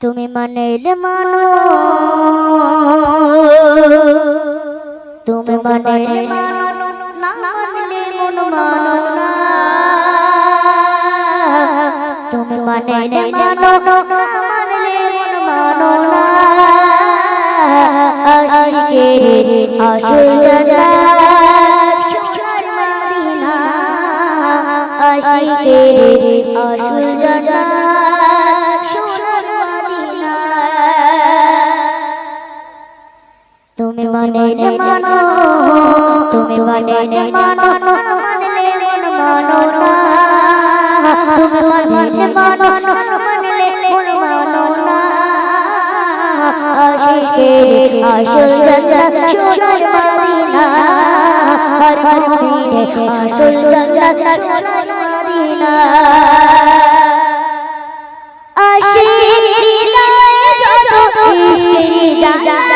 তুমি মানাইলে মানো। তুমি মানাইলে মানো। না মানলে মন মানো না। তুমি মানাইলে মানো। না মানলে মন মানো না। তুমি মানাইলে মানো, তুমি মানাইলে মানো মানলে মন, মানো না। তুমি মানাইলে মানো মানলে মন, মানো না। আশিকে আসল জান্নাত সোনার মদিনা হর হর মিনে আসল জান্নাত সোনার মদিনা। আশিক হৃদয়ে যত ইশকে জানা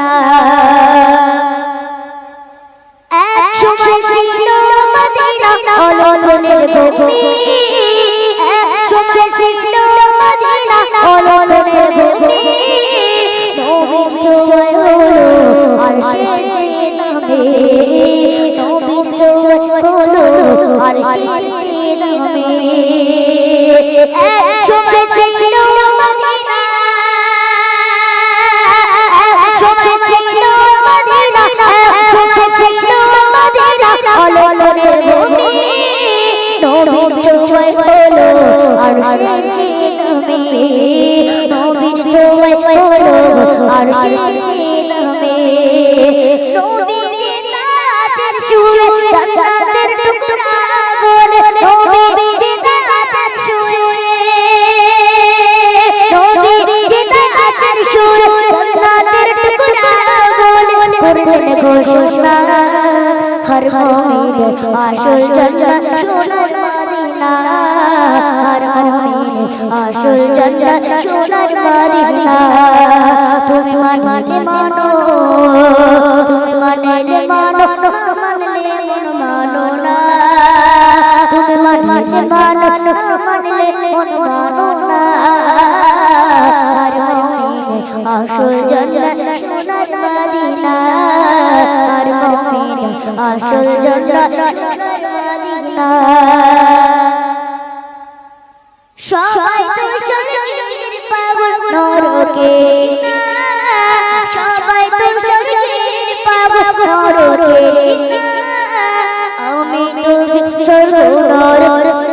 মদিনা এক সময় ছিল হলো আর সে নামে নবীর জয় হলো আর সে নামে নবীর নাচের সুরে জান্নাতের টুকরা বলে নবীর নাচের সুরে নবীর নাচের সুরে জান্নাতের টুকরা বলে করলেন ঘোষণা হর মুমিনে আসল জান্নাত সোনার আসল জান্নাত সোনার মদিনা তুমি মানলে মানো, তুমি মানলে মানো মানলে মন মানো না তুমি মানলে মানো মানলে মন মানো না আসল জান্নাত সোনার মদিনা হর মুমিনে আসল জান্নাত সোনার মদিনা সবাই তো শরীর পাগল নরকে। সবাই তো শরীর পাগল নরকে। আমি তো স্বর্গ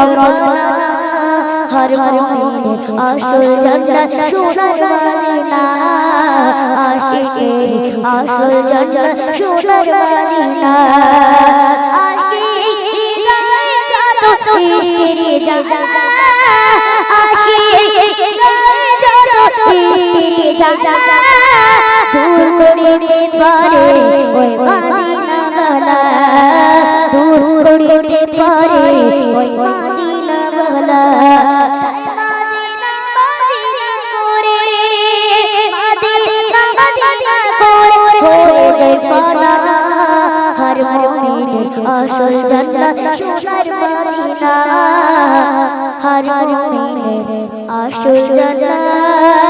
নবী রমজান হর মদিনে আসল জান্নাত সোনার মদিনা আশিকে আসল জান্নাত সোনার মদিনা আশিক হৃদয়ে যত ফানা হর মুমিনের আসল জান্নাত সোনার মদিনা হর মুমিনের আসল জান্নাত